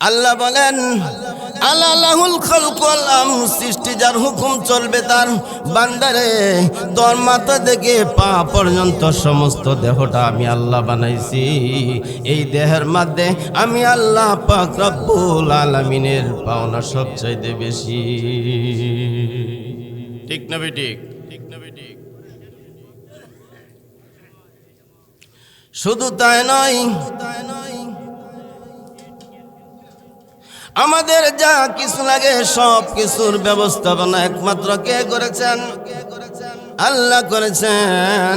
আল্লাহ বলেন, আল্লাহুল খলকল আম সৃষ্টি যার হুকুম চলবে তার বান্দারে, তোর মাথা থেকে পা পর্যন্ত সমস্ত দেহটা আমি আল্লাহ বানাইছি। এই দেহের মধ্যে আমি আল্লাহ পাক রব্বুল আলামিনের পাওনা সবচাইতে বেশি। ঠিক না ঠিক? না বেঠিক শুধু তাই নয় তাই নয় আমাদের যা কিছু লাগে, সব কিছুর ব্যবস্থাপনা একমাত্র কে করেছেন? আল্লাহ করেছেন।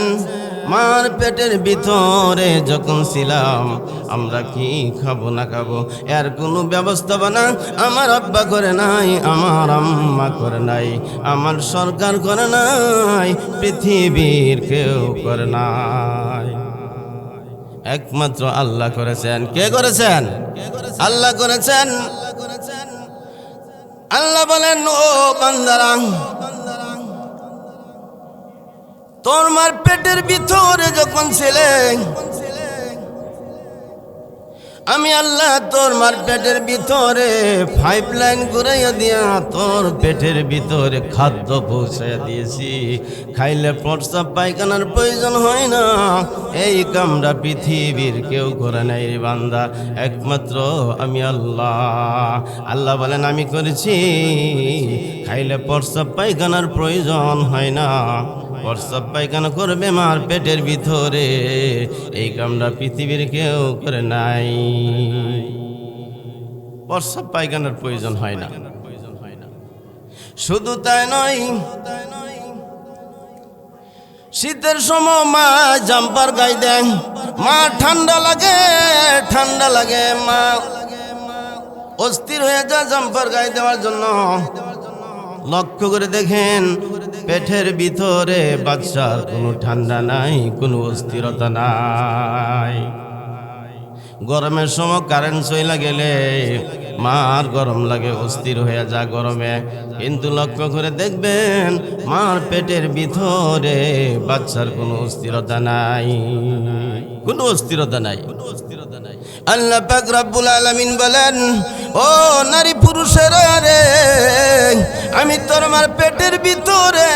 মার পেটের ভিতরে যখন ছিলাম, আমরা কি খাব না খাব? এর কোনো ব্যবস্থাপনা আমার আব্বা করে নাই, আমার আম্মা করে নাই, আমার সরকার করে নাই, পৃথিবীর কেউ করে নাই। একমাত্র আল্লাহ করেছেন। কে করেছেন? আল্লাহ করেছেন। আল্লাহ বলেন ও বান্দারা তোর মার পেটের ভিতরে যখন ছেলে আমি আল্লাহ তোর মার পেটের ভিতরে পাইপ লাইন ঘুরাইয়া দিয়া তোর পেটের ভিতরে খাদ্য পৌঁছাইয়া দিয়েছি। খাইলে প্রস্তাব পায়খানার প্রয়োজন হয় না। এই কামরা পৃথিবীর কেউ করে নাই রে বান্দা। একমাত্র আমি আল্লাহ। আল্লাহ বলেন, আমি করেছি। খাইলে প্রস্তাব পায়খানার প্রয়োজন হয় না। প্রস্তাব পায়খানা করবে মার পেটের ভিতরে। এই কামটা পৃথিবীর কেউ করে নাই। প্রস্তাব পায়খানার প্রয়োজন হয় না। শুধু তাই নয়, শীতের সময় মা জাম্পার গাই দেন মা ঠান্ডা লাগে ঠান্ডা লাগে মা। অস্থির হয়ে যায় জাম্পার গাই দেওয়ার জন্য। লক্ষ্য করে দেখেন পেটের ভিতরে বাচ্চার কোনো ঠান্ডা নাই কোনো অস্থিরতা নাই। গরমের সময় কারেন্ট চইলা গেলে মার গরম লাগে, অস্থির হয়ে যা গরমে। কিন্তু লক্ষ্য করে দেখবেন, মার পেটের ভিতরে বাচ্চার কোনো অস্থিরতা নাই। কোনো অস্থিরতা নাই। কোনো অস্থিরতা নাই আল্লাহ পাক রব্বুল আলামিন বলেন, ও নারী পুরুষের রে, আমি তোর আমার পেটের ভিতরে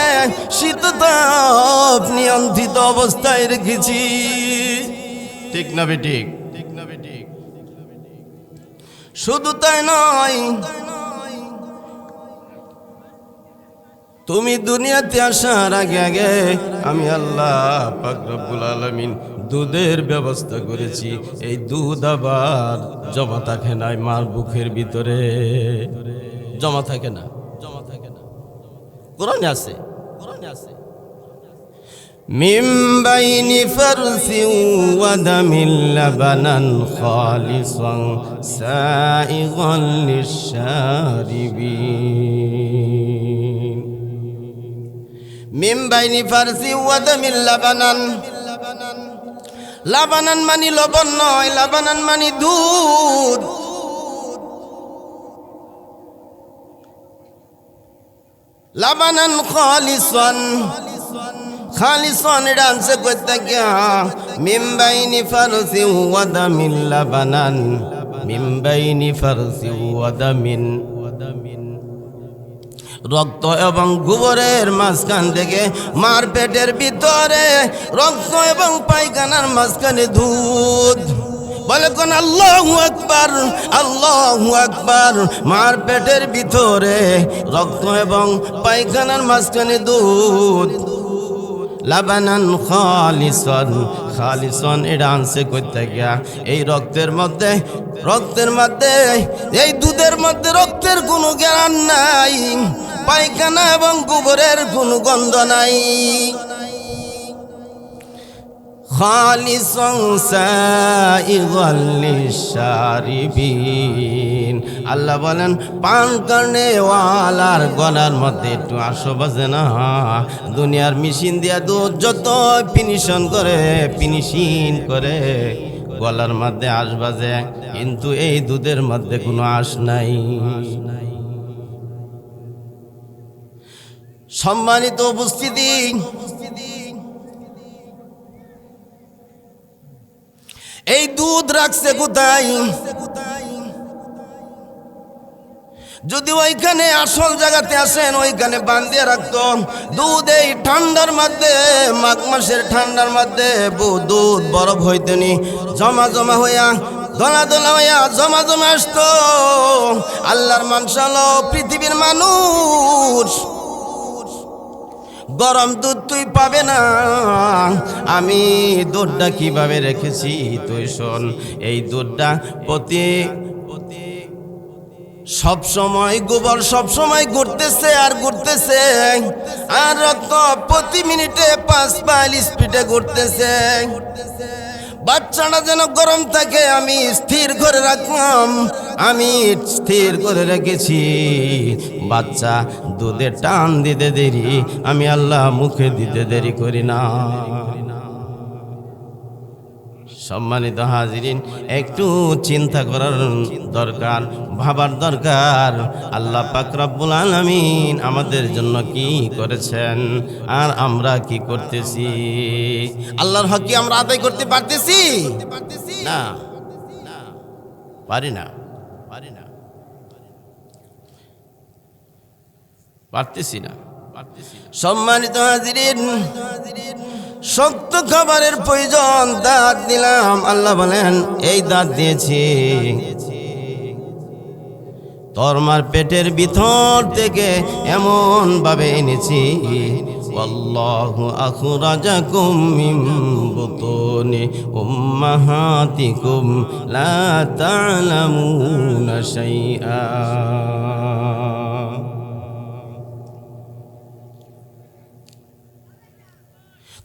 শীততাপ নিয়ন্ত্রিত অবস্থায় রেখেছি। ঠিক না বেঠিক শুধু তাই নয়, তুমি দুনিয়াতে আসার আগে আগে আমি আল্লাহ পাক রব্বুল আলামিন দুধের ব্যবস্থা করেছি। এই দুধ আবার জমা থাকে নাই মার বুকের ভিতরে। জমা থাকে না, জমা থাকে না। কোরআনে আছে من بين فرث ودم لبنا خالصا سائغا للشاربين من بين فرث ودم لبنا লাবানান মানি লবণ নয় লাবানান মানি দুধ লাবানান খালিসান খালিসান ডান্সে করতে গিয়া মিমবাইনি ফারসি ওয়াদামিন লাবানান। মিমবাইনি ফারসি ওয়াদামিন রক্ত এবং গোবরের মাঝখান থেকে মার পেটের ভিতরে রক্ত এবং পায়খানার মাঝখানে দুধ। বলে কোন আল্লাহ আকবার আল্লাহ আকবার। মার পেটের ভিতরে রক্ত এবং পায়খানার মাঝখানে দুধ। লাবানান খালিসন খালিসন এটা আনছে করতে গিয়া এই রক্তের মধ্যে রক্তের মধ্যে, এই দুধের মধ্যে রক্তের কোনো জ্ঞান নাই, পায়খানা এবং গোবরের কোনো গন্ধ নাই। খালিসং সারিবিন আল্লাহ বলেন, পান কারণে ওয়ালার গলার মধ্যে একটু আসো বাজে না? দুনিয়ার মেশিন দিয়া দুধ যত ফিনিশন করে, ফিনিশিং করে, গলার মধ্যে আশ বাজে, কিন্তু এই দুধের মধ্যে কোনো আশ নাই। সম্মানিত উপস্থিতি, এই দুধ রাখছে কোথায়? যদি ওইখানে আসল জায়গাতে আসেন, ওইখানে বান্ধিয়ে রাখতো দুধ এই ঠান্ডার মধ্যে, মাঘ মাসের ঠান্ডার মধ্যে দুধ বরফ হইতেনি। জমা জমা হইয়া দলা দলা হইয়া জমা জমা আসতো। আল্লাহর মানসাল পৃথিবীর মানুষ। গরম দুধ তুই পাবে না। আমি দুধটা কীভাবে রেখেছি, তুই শোন। এই দুধটা প্রতি সব সময় গোবর সব সময় ঘুরতেছে আর ঘুরতেছে। আর রক্ত প্রতি মিনিটে পাঁচ মাইল স্পিডে ঘুরতেছে। বাচ্চাটা যেন গরম থাকে, আমি স্থির করে রাখলাম। আমি স্থির করে রেখেছি। বাচ্চা দুধে টান দিতে দেরি, আমি আল্লাহ মুখে দিতে দেরি করি না। সম্মানিত হাজিরিন, একটু চিন্তা করার দরকার, ভাবার দরকার। আল্লাহ পাক রব্বুল আলামিন আমাদের জন্য কি করেছেন আর আমরা কি করতেছি? আল্লাহর হক কি আমরা আদায় করতে পারতেছি? না। পারি না। পারি না। পারতেছি না। সম্মানিত হাজিরিন শক্ত খাবারের প্রয়োজন, দাঁত দিলাম। আল্লাহ বলেন, এই দাঁত দিয়েছি। তরমার পেটের ভিতর থেকে এমন ভাবে এনেছি আল্লাহু আখরাজাকুম মিন বুতুনি উম্মাহাতিকুম লা তা'লামুনা শাইআ।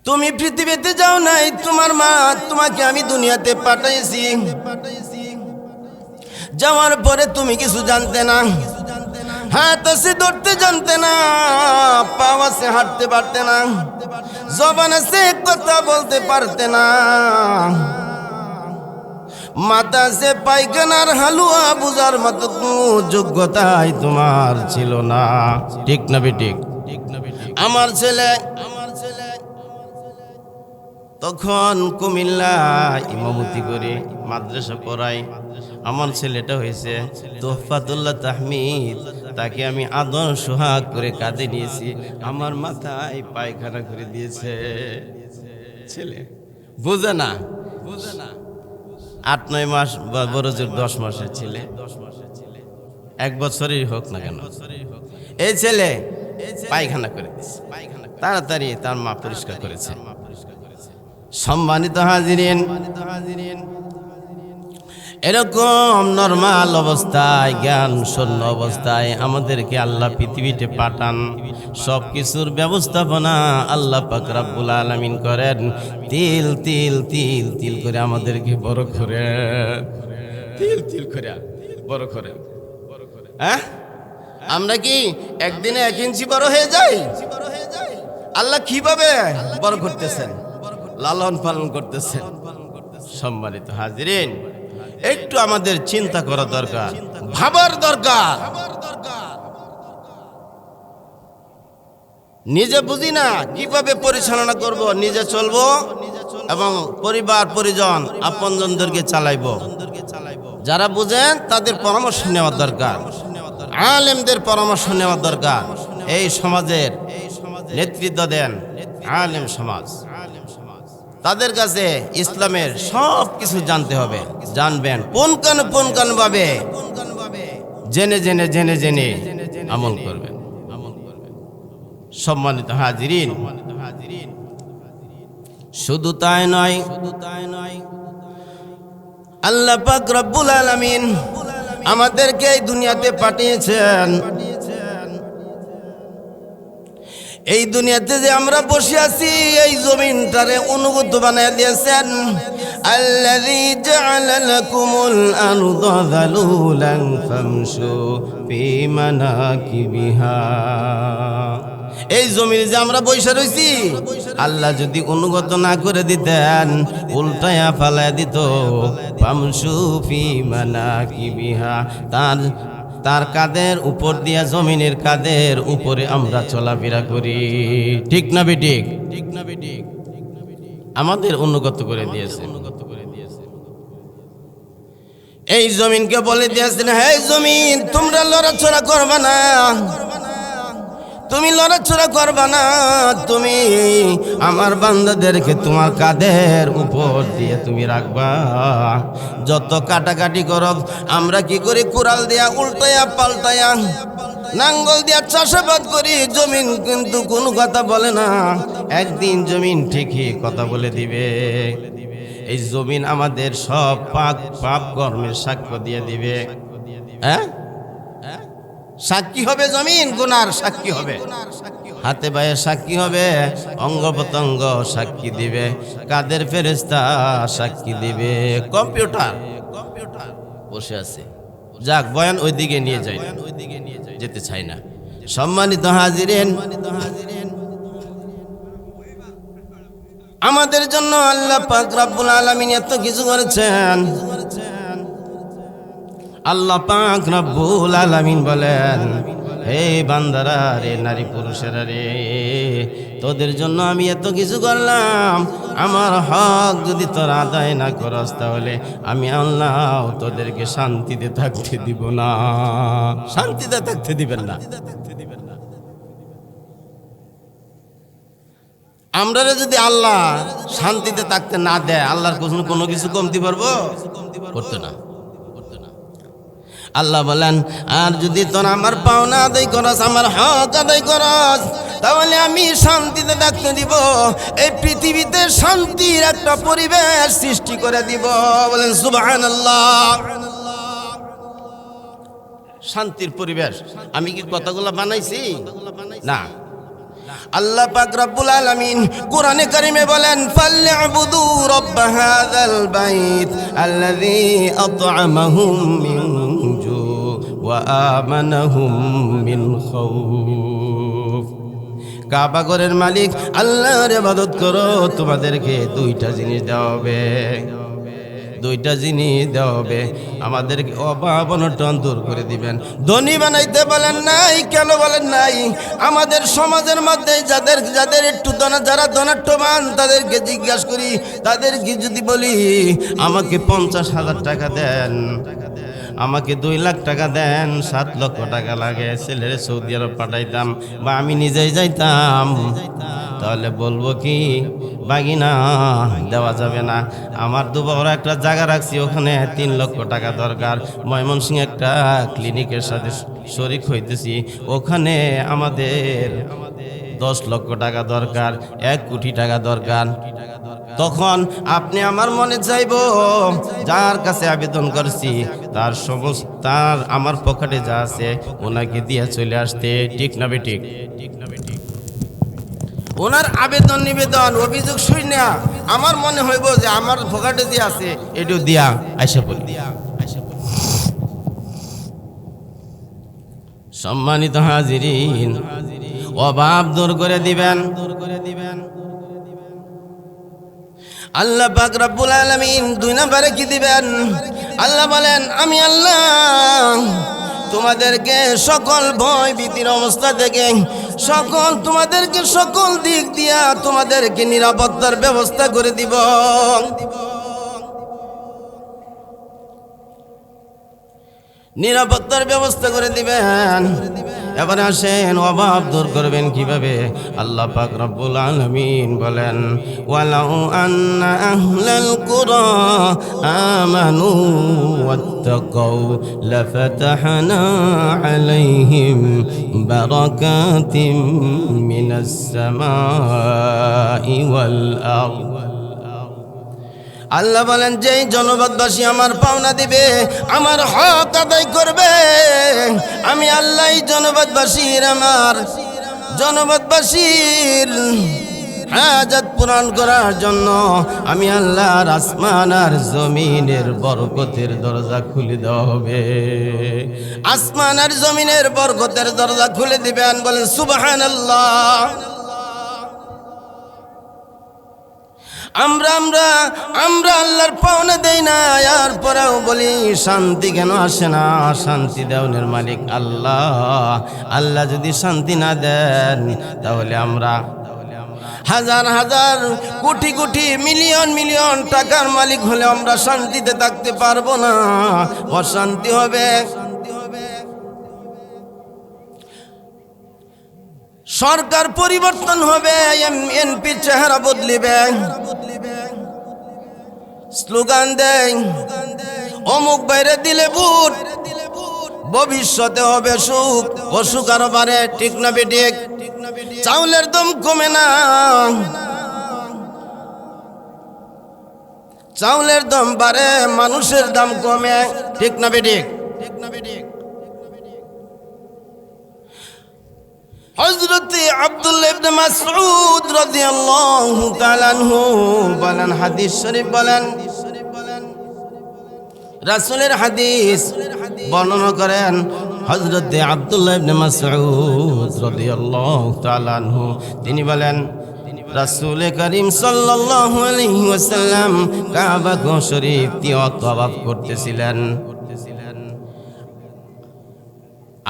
তুমি পৃথিবীতে যাও নাই, তোমার মা তোমাকে আমি দুনিয়াতে পাঠাইছি। যাওয়ার পরে তুমি কিছু জানতে না, হাত আছে ধরতে জানতে না, পাও আছে হাঁটতে পারতে না, জবান আছে কথা বলতে পারতে না। মাতা সে পায়খানার হালুয়া বুঝার মতো যোগ্যতাই তোমার ছিল না। ঠিক না বেঠিক আমার ছেলে তখন কুমিল্লা ইমামতি করে মাদ্রাসা পড়াই আমার ছেলেটা হয়েছে তোহফাতুল্লাহ তাহমিদ। তাকে আমি আদর সোহাগ করে কাঁদে নিয়েছি। আমার মাথায় পায়খানা করে দিয়েছে। ছেলে, বুঝে না? বুঝে না আট, নয় মাস বা বড় দশ মাসের ছেলে দশ মাসের ছেলে। এক বছরই হোক না কেন। এই ছেলে পায়খানা করে দিচ্ছে তাড়াতাড়ি তার মা পরিষ্কার করেছে। সম্মানিত হাজিরিন। এরকম নর্মাল অবস্থায় জ্ঞান শূন্য অবস্থায় আমাদেরকে আল্লাহ পৃথিবীতে পাঠান। সব কিছুর ব্যবস্থাপনা আল্লাহ পাক রাব্বুল আলামিন করেন। তিল তিল তিল তিল করে আমাদেরকে বড় করে। তিল তিল করে, বড় করে। হ্যাঁ? আমরা কি একদিনে এক ইঞ্চি বড় হয়ে যাই? আল্লাহ কীভাবে বড় করতেছেন? লালন পালন করতেছেন। সম্মানিত হাজিরিন, একটু আমাদের চিন্তা করা দরকার, ভাবার দরকার। নিজে বুঝি না কীভাবে পরিচালনা করব, নিজে চলবো এবং পরিবার, পরিজন, আপনজনদেরকে চালাইবো। যারা বুঝেন তাদের পরামর্শ নেওয়া দরকার, আলেমদের পরামর্শ নেওয়া দরকার। এই সমাজের নেতৃত্ব দেন আলেম সমাজ। তাদের কাছে ইসলামের সব কিছু জানতে হবে। জানবেন পুনকান পুনকান ভাবে জেনে জেনে জেনে জেনে আমল করবেন। সম্মানিত হাজিরিন শুধু তাই নয় শুধু তাই নয়, আল্লাহ পাক রব্বুল আলামিন আমাদেরকে এই দুনিয়াতে পাঠিয়েছেন। এই দুনিয়াতে যে আমরা বসে আছি, এই জমিনটারে অনুগত বানায় দিয়েছেন। এই জমিনে যে আমরা বৈশা রইছি, আল্লাহ যদি অনুগত না করে দিতেন, উল্টায়া ফালায় দিত। ফামশু ফি মানাকিবিহা, তার তার কাদের উপর দিয়া জমিনের কাদের উপরে আমরা চলাফেরা করি। ঠিক না বেঠিক ঠিক? না বেঠিক আমাদের অনুগত করে দিয়েছে। অনুগত করে দিয়েছে এই জমিনকে বলে দিয়েছেন, হে জমিন, তোমরা লড়াচড়া করবা না। তুমি লড়াচড়া করবা না, তুমি আমার বান্দাদেরকে তোমার কাঁধের উপর দিয়ে তুমি রাখবা। যত কাটাকাটি করো, আমরা কি করি? কুড়াল দিয়া উল্টায়া পাল্টায়া নাঙ্গল দিয়া চাষাবাদ করি, জমিন কিন্তু কোনো কথা বলে না। একদিন জমিন ঠিকই কথা বলে দিবে। এই জমিন আমাদের সব পাপ পাপ কর্মের সাক্ষ্য দিয়ে দিবে। হ্যাঁ? সাক্ষী হবে জমিন, গুনার সাক্ষী হবে। হাতে পায়ে সাক্ষী হবে অঙ্গ প্রত্যঙ্গ সাক্ষী দিবে, কাদের ফেরেস্তা সাক্ষী দিবে। কম্পিউটার কম্পিউটার বসে আছে। যাক, বয়ান ওইদিকে নিয়ে যাই ওইদিকে নিয়ে যাই। যেতে চাই না। সম্মানিত হাজিরেন, আমাদের জন্য আল্লাহ পাক রাব্বুল আলামিন এত কিছু করেছেন। আল্লাহ পাক রব্বুল আলামিন বলেন, হে বান্দারা রে, নারী পুরুষেরা রে, তোদের জন্য আমি এত কিছু করলাম। আমার হক যদি তোর আদায় না করস তাহলে আমি আল্লাহ তোদেরকে শান্তিতে থাকতে দিব না। শান্তিতে থাকতে দিবেন না। আমরা যদি আল্লাহ শান্তিতে থাকতে না দেয়, আল্লাহর কোনো কিছু কমতি পারব? করতে না। আল্লাহ বলেন, আর যদি তোর আমার পাওনা আদায় করস, আমার হক আদায় করস, তাহলে আমি শান্তিতে থাকতে দিব। এই পৃথিবীতে শান্তির একটা পরিবেশ সৃষ্টি করে দিব। বলেন সুবাহান আল্লাহ শান্তির পরিবেশ। আমি কি কথাগুলো বানাইছি? না। আল্লাহ পাক রব্বুল আলামিন কোরআনে কারিমে বলেন ফালইবুদু রাব্ব হাযাল বাইত আল্লাযী আত'আমাহুম মিন ওয়া আমানাহুম খাউফ কাবা ঘরের মালিক, আল্লাহর ইবাদত করো, তোমাদেরকে দুইটা জিনিস দেওয়া হবে। দুইটা জিনিস দেওয়া হবে। আমাদেরকে অভাব দূর করে দিবেন। ধনী বানাইতে বলেন নাই, কেন বলেন নাই? আমাদের সমাজের মধ্যে যাদের যাদের একটু দনা যারা ধনাট্যবান তাদেরকে জিজ্ঞাসা করি, তাদেরকে যদি বলি, আমাকে পঞ্চাশ হাজার টাকা দেন। আমাকে দুই লাখ টাকা দেন, সাত লক্ষ টাকা লাগে, ছেলের সৌদি আরব পাঠাইতাম বা আমি নিজেই যাইতাম। তাহলে বলব কি, বাগিনা, দেওয়া যাবে না। আমার দু দুবার একটা জায়গা রাখছি, ওখানে তিন লক্ষ টাকা দরকার। ময়মনসিং একটা ক্লিনিকের সাথে শরিক হইতেছি, ওখানে আমাদের দশ লক্ষ টাকা দরকার, এক কোটি টাকা দরকার। তখন আপনি আমার মনে চাইব, যার কাছে আবেদন করছি, তার সমস্ত, তার আমার পকেটে যা আছে, ওনাকে দিয়ে চলে আসতে। ঠিক না বেঠিক ঠিক? ওনার আবেদন নিবেদন, অভিযোগ শুই না। আমার মনে হইব যে আমার পকেটে যে আছে, এটু দিয়া, আইসা বলি সম্মানিত হাজিরিন, অভাব দূর করে দিবেন দূর করে দিবেন। আল্লাহ পাক রব্বুল আলামিন দুই নম্বরে কি দিবেন? আল্লাহ বলেন, আমি আল্লাহ, তোমাদেরকে সকল ভয় ভীতির অবস্থা থেকে সকল, তোমাদেরকে সকল দিক দিয়া তোমাদেরকে নিরাপত্তার ব্যবস্থা করে দিব। নিরাপত্তার ব্যবস্থা করে দিবেন। এবার আসেন, অভাব দূর করবেন কীভাবে? আল্লাহ পাক রব্বুল আলামিন বলেন, ওয়ালাউ আন্না আহলাল কুরা আমানু ওয়াত্তাকাউ লাফাতাহনা আলাইহিম বারাকাতিম মিনাস সামাই ওয়াল আরদ। আল্লাহ বলেন, যেই জনপদবাসী আমার পাওনা দিবে, আমার হক আদায় করবে। আমি আল্লাহ জনপদবাসীর আমার জনপদবাসীর হাজাত পূরণ করার জন্য আমি আল্লাহর আসমান আর জমিনের বরকতের দরজা খুলে দেওয়া হবে। আসমান আর জমিনের বরকতের দরজা খুলে দিবেন, বলেন সুবাহান আল্লাহ আমরা আমরা আল্লাহর পাওনা দেই না, আর পরেও বলি, শান্তি কেন আসে না? শান্তি দেওয়ানের মালিক আল্লাহ। আল্লাহ যদি শান্তি না দেন, তাহলে আমরা হাজার হাজার, কোটি কোটি, মিলিয়ন মিলিয়ন টাকার মালিক হলে আমরা শান্তিতে থাকতে পারব না। অশান্তি হবে। সরকার পরিবর্তন হবে এনপি চেহারা বদলিবে। স্লোগান দেয়, অমুক বাইরে দিলে বুট ভবিষ্যতে হবে সুখ, অসুখ আরও পারে ঠিক না বেটিক চাউলের দম কমে না। চাউলের দম বাড়ে, মানুষের দাম কমে, ঠিক না বেটিক ঠিক? না বেঠিক হযরত আব্দুল্লাহ ইবনে মাসউদ রাদিয়াল্লাহু তাআলা আনহু বলেন, হাদিস শরীফ বলেন, রাসূলের হাদিস বর্ণনা করেন হযরত আব্দুল্লাহ ইবনে মাসউদ রাদিয়াল্লাহু তাআলা আনহু। তিনি বলেন, রাসূল করিম সাল্লাল্লাহু আলাইহি ওয়াসাল্লাম কাবা শরীফ তিওয়া তওয়াফ করতেছিলেন।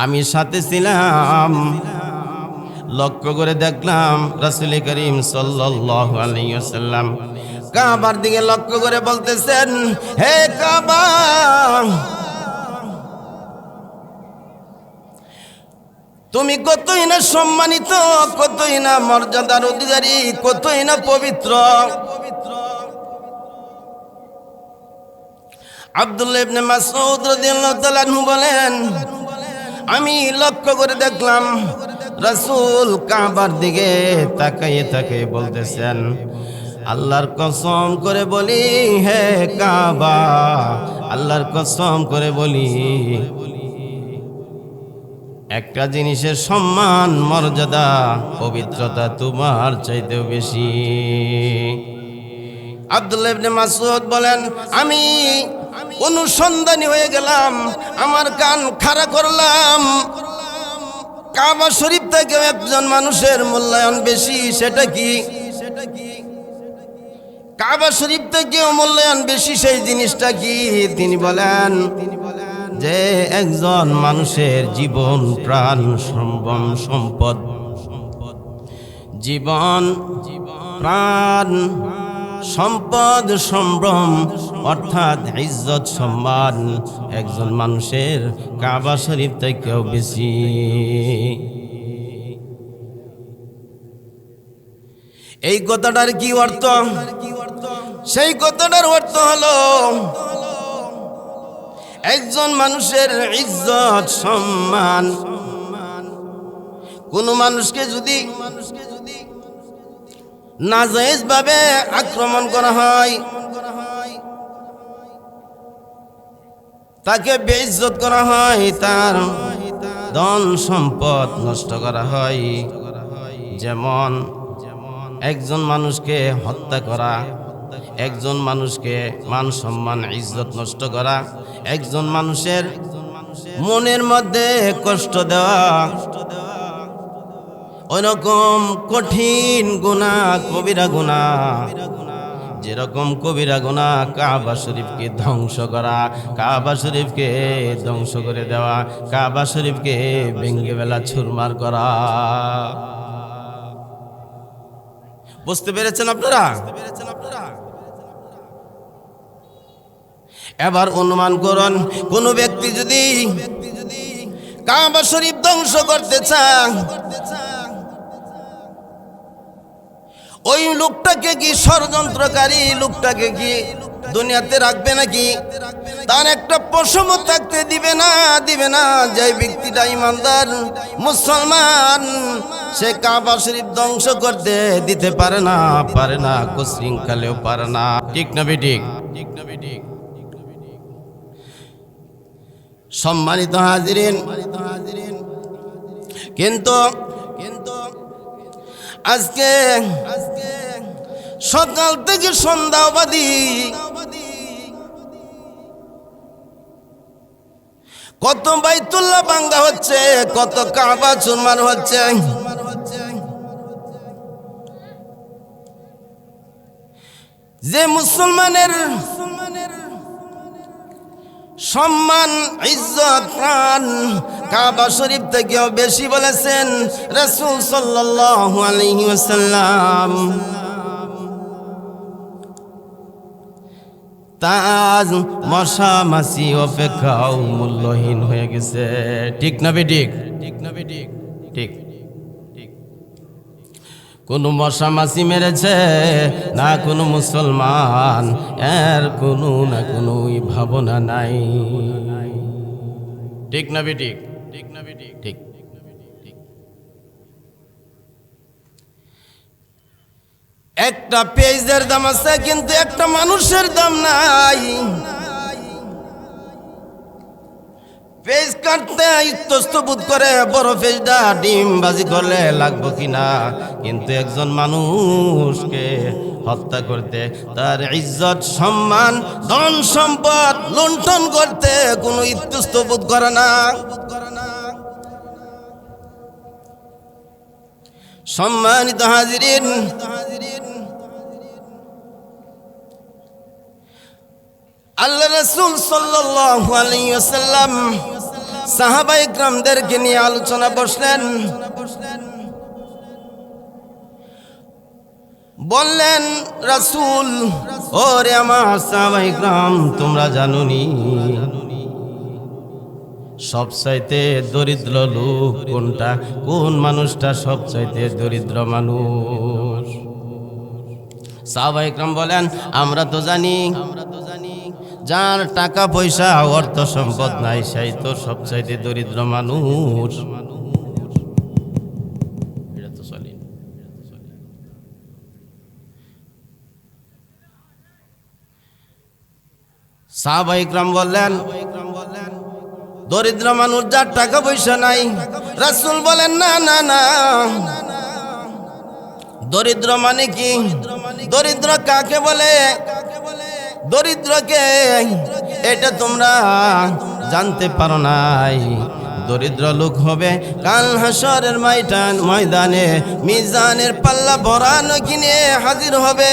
আমি সাথে ছিলাম। লক্ষ্য করে দেখলাম রাসুল করিম আলাইহি কাবার দিকে লক্ষ্য করে বলতেছেন, হে কাবা! তুমি কতই না সম্মানিত, কতই না মর্যাদার অধিকারী, কতই না পবিত্র? আব্দুল্লাহ বলেন, আমি লক্ষ্য করে দেখলাম রাসূল কাবার দিকে তাকাইয়ে তাকিয়ে বলতেছেন, আল্লাহর কসম করে বলি, হে কাবা, আল্লাহর কসম করে বলি, একটা জিনিসের সম্মান, মর্যাদা, পবিত্রতা তোমার চাইতেও বেশি। আব্দুল্লাহ ইবনে মাসউদ বলেন, আমি অনুসন্ধানী হয়ে গেলাম, আমার কান খাড়া করলাম। কাবা শরীফ থেকে একজন মানুষের মূল্যায়ন বেশি, সেটা কি? কাবা শরীফ থেকে মূল্যায়ন বেশি সেই জিনিসটা কি? তিনি বলেন তিনি বলেন যে, একজন মানুষের জীবন প্রাণ সম্ভম সম্পদ। জীবন, প্রাণ সম্পদ, সম্ভ্রম, অর্থাৎ ইজ্জত, সম্মান। একজন মানুষের কাবা শরীফ থেকেও বেশি। এই কথাটার কি অর্থ? সেই কথাটার অর্থ হলো, একজন মানুষের ইজ্জত, সম্মান। কোন মানুষকে যদি নাজাইজ ভাবে আক্রমণ করা হয়। তাকে বেইজ্জত করা হয়, তার ধন সম্পদ নষ্ট করা হয়। যেমন একজন মানুষকে হত্যা করা, একজন মানুষকে মান সম্মান, ইজ্জত নষ্ট করা, একজন মানুষের মনের মধ্যে কষ্ট দেওয়া ওইরকম কঠিন গুণা, কবিরা গুণা। যেরকম কবিরা গুণা, কাবা শরীফকে ধ্বংস করা, কাবা শরীফকে ধ্বংস করে দেওয়া, কাবা শরীফকে ভেঙ্গে বেলা ছুরমার করা। বুঝতে পেরেছেন আপনারা? এবার অনুমান করুন, কোন ব্যক্তি যদি কাবা শরীফ ধ্বংস করতে চান ওই লোকটাকে কি ষড়যন্ত্রকারী লোকটাকে কি দুনিয়াতে রাখবে নাকি? তার একটা পশম থাকতে দিবে না দিবে না। যে ব্যক্তিটা ইমানদার, মুসলমান, সে কাবা শরীফ ধ্বংস করতে দিতে পারে না পারে না, কুশৃঙ্খলেও পারে না। ঠিক না ঠিক সম্মানিত কিন্তু কিন্তু আজকে সকাল থেকে সন্ধ্যা অবাদি কত বাইতুল্লাহ বাঙ্গা হচ্ছে, কত কাবা চুরমার হচ্ছে। যে মুসলমানের মুসলমানের সম্মান ইজ্জত প্রাণ কাবা শরীফ থেকেও বেশি বলেছেন রসুল ওয়াসাল্লাম। তাজ মশা মাছি অপেক্ষাও মূল্যহীন হয়ে গেছে। ঠিক না বেঠিক ঠিক? না বেঠিক ঠিক। ঠিক। কোনো মশা মাছি মেরেছে, না কোনো মুসলমান, এর কোনো না কোনো ভাবনা নাই। ঠিক না বেঠিক ঠিক? একটা পেজের দাম আছে, কিন্তু একটা মানুষের দাম নাই। পেজ কাটতে ইতস্ত বোধ করে, বড় পেজটা ডিম বাজি করলে লাগবো কিনা? কিন্তু একজন মানুষকে হত্যা করতে, তার ইজ্জত, সম্মান, ধন সম্পদ লুণ্ঠন করতে কোনো ইতস্ত বোধ করে না। সম্মানিত হাজিরিন আল্লাহ রসুল সাল্লাল্লাহু আলাইহি ওয়াসাল্লাম সাহাবা ইকরামদেরকে নিয়ে আলোচনা বসলেন। বললেন, রাসূল, ওরে আমার সাহাবা ইকরাম তোমরা জানুনি? সবচাইতে দরিদ্র লোক কোনটা? কোন মানুষটা সবচাইতে দরিদ্র মানুষ? সাহাবা ইকরাম বলেন, আমরা তো জানি। আমরা তো যার টাকা পয়সা, অর্থ সম্পদ নাই, সেই তো সবচাইতে দরিদ্র মানুষ। এটা তো চলে। না। সাহাবা ইকরাম বললেন, দরিদ্র মানুষ যার টাকা পয়সা নাই, রাসূল বলেন, না না না। দরিদ্র মানে কি? দরিদ্র কাকে বলে? দরিদ্রকে, এটা তোমরা জানতে পারো নাই। দরিদ্র লোক হবে কাল হাসরের মাইটান ময়দানে মিজানের পাল্লা ভরানো কিনে হাজির হবে।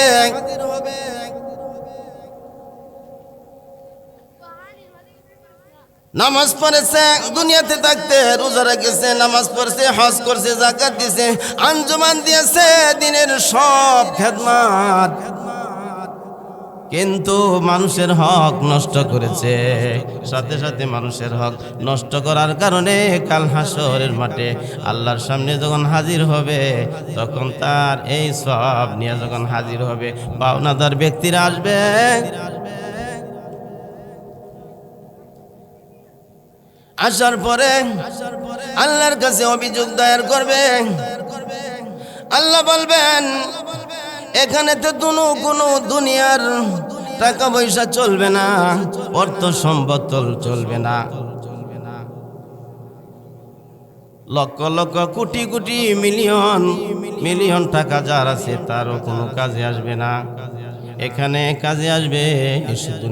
নামাজ পড়েছে, দুনিয়াতে থাকতে, রোজা রেখেছে, নামাজ পড়ছে, হজ করছে, জাকাত দিছে, আঞ্জমান দিয়েছে, দিনের সব খেদমাত। কিন্তু মানুষের হক নষ্ট করেছে। সাথে সাথে মানুষের হক নষ্ট করার কারণে কাল হাসরের মাঠে আল্লাহর সামনে যখন হাজির হবে, তখন তার এই সব নিয়ে যখন হাজির হবে, পাওনাদার ব্যক্তিরা আসবে। আসার পরে আল্লাহর কাছে অভিযোগ দায়ের করবে। আল্লাহ বলবেন, এখানে তো দুনো কোনো দুনিয়ার টাকা পয়সা চলবে না, অর্থ সম্পদ চলবে না। লক্ষ লক্ষ কোটি কোটি মিলিয়ন মিলিয়ন টাকা যার আছে তারও কোনো কাজে আসবে না। এখানে কাজে আসবে শুধু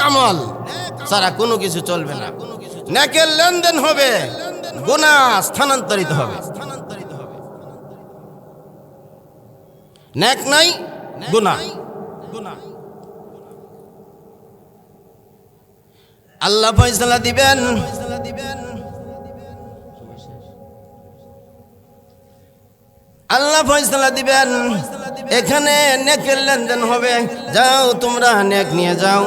কামল সারা কোনো কিছু চলবে না। নেকের লেনদেন হবে গুণা স্থানান্তরিত হবে। নেক নাই আল্লাহ ফয়সালা দিবেন। আল্লাহ ফয়সালা দিবেন। এখানে নেকের লেনদেন হবে। যাও, তোমরা নেক নিয়ে যাও।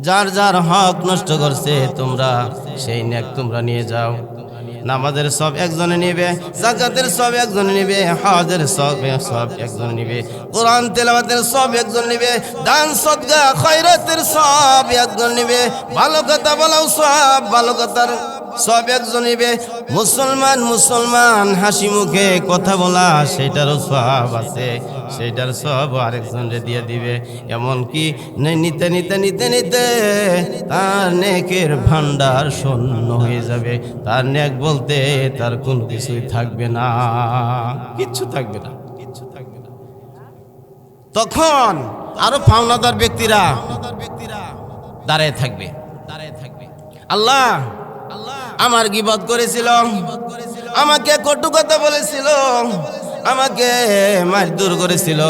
যার যার হক নষ্ট করছে, তোমরা সেই নেক তোমরা নিয়ে যাও। নামাজের সব একজনে নিবে, জাকাতের সব একজনে নিবে, হজের সব সব একজনে নিবে, কোরআন তেলাওয়াতের সব একজন নিবে, দান সদগা, খয়রাতের সব একজন নিবে। ভালো কথা বলাও সব, ভালো কথার সব একজন মুসলমান মুসলমান, হাসি মুখে কথা বলা, সেটারও সব আছে, সেটার সব আরেকজনকে দিয়ে দিবে। এমন কি নিতে নিতে নিতে নিতে তার নেকের ভান্ডার শূন্য হয়ে যাবে। তার নেক বলতে তার কোনো কিছুই থাকবে না। কিচ্ছু থাকবে না। কিচ্ছু থাকবে না। তখন আরও ফাওনাদার ব্যক্তিরা দাঁড়ায় থাকবে। দাঁড়ায় থাকবে। আল্লাহ আমার গিবত করেছিল। আমাকে কটু কথা বলেছিল। আমাকে মারধর করেছিল।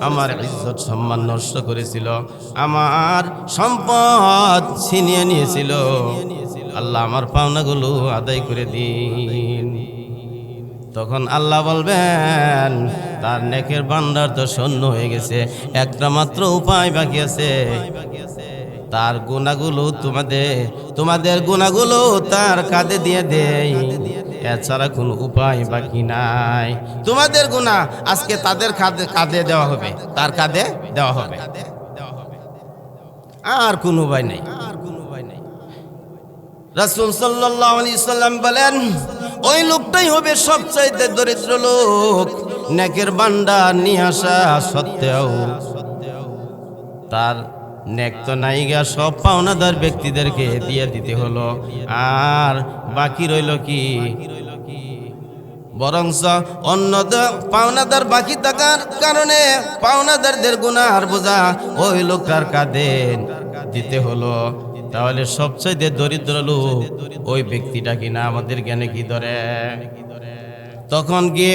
আমার ইজ্জত সম্মান নষ্ট করেছিল। আমার সম্পদ ছিনিয়ে নিয়েছিল। আল্লাহ আমার পাওনাগুলো আদায় করে দিন। তখন আল্লাহ বলবেন, তার নেকের ভান্ডার তো শূন্য হয়ে গেছে। একটা মাত্র উপায় বাকি আছে। তার গুণাগুলো তোমাদের তোমাদের গুণাগুলো তার কাঁধে দিয়ে দেই। এছাড়া কোনো উপায় বাকি নাই। তোমাদের গুণা আজকে তাদের কাঁধে কাঁধে দেওয়া হবে। তার কাঁধে দেওয়া হবে। আর কোনো উপায় নেই। আর কোনো উপায় নেই রাসুল সাল্লাহ আলি সাল্লাম বলেন, ওই লোকটাই হবে সবচাইতে দরিদ্র লোক। নেকের বান্ডার নিয়ে আসা সত্ত্বেও তার নেক তো নাইগা সব পাওনাদার ব্যক্তিদেরকে দিয়ে দিতে হলো। আর বাকি রইল কি? বরংস অন্য পাওনাদার বাকি থাকার কারণে পাওনাদারদের গুনার বোঝা ওই লোকটার কাঁধে দিতে হলো। তাহলে সবচাইতে দরিদ্র লোক ওই ব্যক্তিটা কিনা আমাদের জ্ঞানে কি ধরে? তখন কি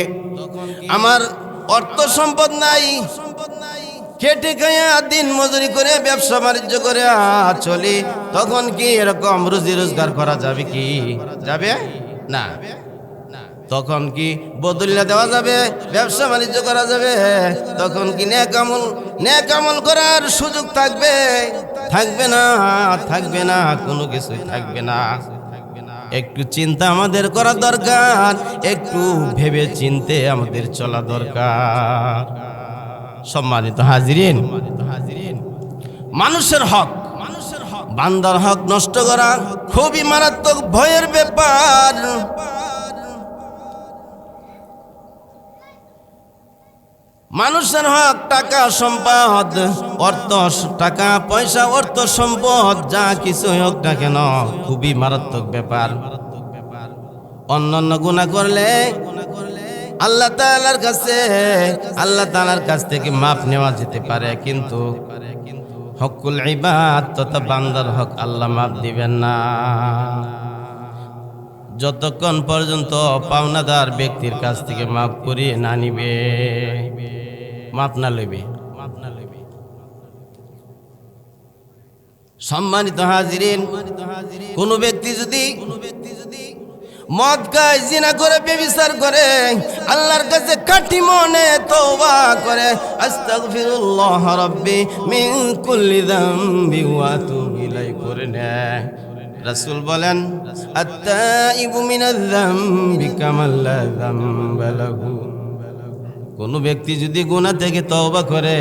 আমার অর্থ সম্পদ নাই? খেটে খাইয়া দিন মজুরি করে, ব্যবসা বাণিজ্য করে চলি, তখন কি এরকম রুজি রোজগার করা যাবে কি? যাবে? না। তখন কি বদলিয়া দেওয়া যাবে, ব্যবসা বাণিজ্য করা যাবে? তখন কি ন্যাকামল ন্যাকামল করার সুযোগ থাকবে? থাকবে না থাকবে না, কোনো কিছুই থাকবে না। একটু চিন্তা আমাদের করা দরকার, একটু ভেবে চিনতে আমাদের চলা দরকার। সম্মানিত হাজিরিন। মানুষের হক মানুষের হক বান্দার হক নষ্ট করা খুবই মারাত্মক ভয়ের ব্যাপার। মানুষের হক টাকা সম্পদ, অর্থ, টাকা, পয়সা, অর্থ সম্পদ, যা কিছু হোক না কেন, খুবই মারাত্মক ব্যাপার। অন্যান্য গুণা করলে আল্লাহ তাআলার কাছে, আল্লাহ তাআলার কাছ থেকে মাপ নেওয়া যেতে পারে, কিন্তু হকুল ইবাদ তথা বান্দার হক আল্লাহ মাপ দিবেন না। যতক্ষণ পর্যন্ত পাওনাদার ব্যক্তির কাছ থেকে মাপ করিয়ে না নিবে, মাপ না লইবে। সম্মানিত হাজিরিন, কোন ব্যক্তি যদি মদ খায়, জিনা করে, বেবিচার করে, আল্লাহর কাছে কাঠি মনে তওবা করে। আস্তাগফিরুল্লাহ রাব্বি মিন কুল্লি যামবি ওয়া আতুবু ইলাই করে নেয় রাসূল বলেন, আত্তাইবু মিনাল যামবি কামাল লা যামবা লাহু। কোন ব্যক্তি যদি গুনাহ থেকে তওবা করে,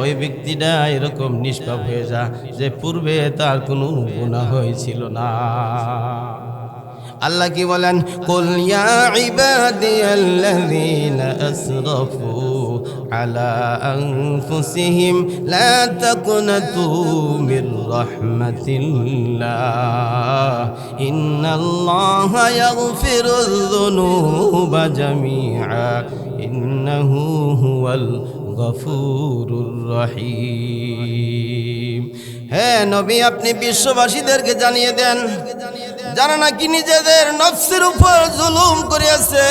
ওই ব্যক্তিটা এরকম নিষ্পাপ হয়ে যা যে পূর্বে তার কোনো গুনাহ হয়েছিল না। আল্লাহ কি বলেন কুল ইয়া ইবাদিয়াল্লাযীনা আসরাফু আলা আনফুসিহিম লা তাকুনাতু মির রাহমাতিল্লাহ ইন্নাল্লাহা ইয়াগফিরুয যুনুবা জামিআ ইন্নাহু হুয়াল গফুরুর রহিম হ্যাঁ নবী, আপনি বিশ্ববাসীদেরকে জানিয়ে দেন, যারা নাকি নিজেদের নফসের উপর জুলুম করিয়াছে।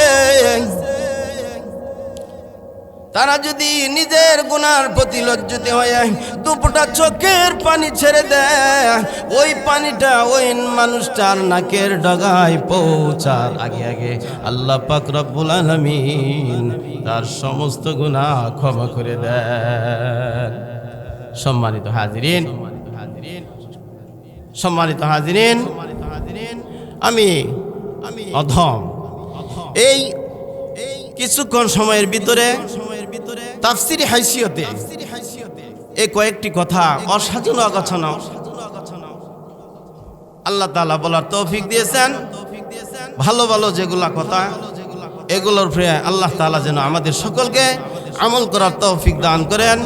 তারা যদি নিজের গুনার প্রতি লজ্জিত হয়ে দুপুটা চোখের পানি ছেড়ে দেয় ওই পানিটা ওই মানুষটার নাকের ডগায় পৌঁছার আগে আগে আল্লাহ পাক রব্বুল আলামিন তার সমস্ত গুনাহ ক্ষমা করে দেয় সম্মানিত হাজিরিন সম্মানিত হাজিরিন, আমি অধম। এই কিছুক্ষণ সময়ের ভিতরে হাইসিয়তে এই কয়েকটি কথা অসাধুন অগছন আল্লাহ তাআলা বলার তৌফিক দিয়েছেন। ভালো ভালো যেগুলা কথা, এগুলোর উপরে আল্লাহ তাআলা যেন আমাদের সকলকে আমল করার তৌফিক দান করেন।